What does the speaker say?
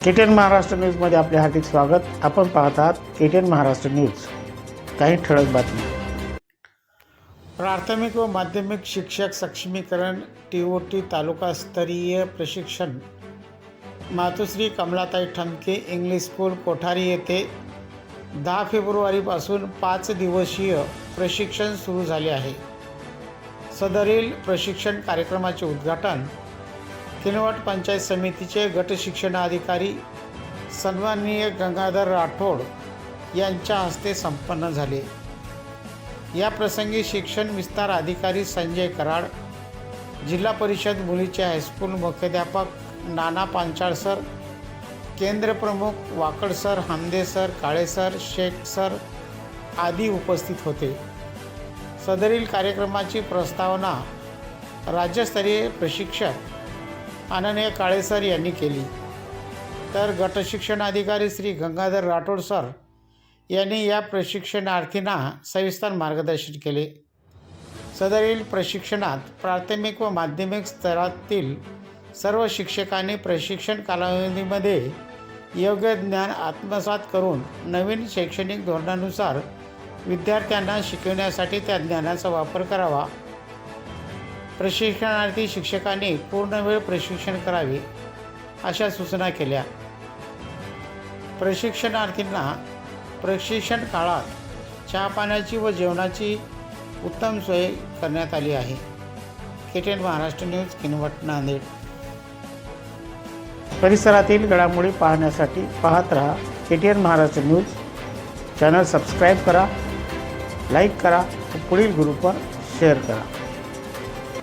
KTN Maharashtra न्यूजमध्ये आपले हार्दिक स्वागत. आपण पाहत आहात केटीएन महाराष्ट्र न्यूज. काही ठळक बातमी प्राथमिक व माध्यमिक शिक्षक सक्षमीकरण टी ओ टी तालुकास्तरीय प्रशिक्षण. मातोश्री कमलाताई ठमके इंग्लिश स्कूल कोठारी येथे दहा फेब्रुवारीपासून पाच दिवसीय प्रशिक्षण सुरू झाले आहे. सदरील प्रशिक्षण कार्यक्रमाचे उद्घाटन किनवट पंचायत समितीचे गट शिक्षणाधिकारी सन्माननीय गंगाधर राठोड यांच्या हस्ते संपन्न झाले. या प्रसंगी शिक्षण विस्तार अधिकारी संजय कराड जिल्हा परिषद मुलीचे हायस्कूल मुख्याध्यापक Nana Panchal sir केंद्रप्रमुख Wakad sir Hande sir Kale sir Shaikh sir आदी उपस्थित होते. सदरील कार्यक्रमाची प्रस्तावना राज्यस्तरीय प्रशिक्षक अनन्य काळेसर यांनी केली. तर गटशिक्षण अधिकारी श्री गंगाधर राठोड सर यांनी या प्रशिक्षणार्थींना सविस्तर मार्गदर्शन केले. सदरील प्रशिक्षणात प्राथमिक व माध्यमिक स्तरातील सर्व शिक्षकांनी प्रशिक्षण कालावधीमध्ये योग्य ज्ञान आत्मसात करून नवीन शैक्षणिक धोरणानुसार विद्यार्थ्यांना शिकवण्यासाठी त्या ज्ञानाचा वापर करावा. प्रशिक्षणार्थी शिक्षकांनी पूर्ण वेळ प्रशिक्षण करावे अशा सूचना केल्या. प्रशिक्षणार्थींना प्रशिक्षण काळात चहा पाण्याची व जेवणाची उत्तम सोय करण्यात आली आहे. KTN Maharashtra news Kinwat Nanded. परिसरातील घडामोडी पाहण्यासाठी पाहत रहा KTN Maharashtra news. Channel subscribe करा लाईक करा व पुढील ग्रुपवर शेअर करा.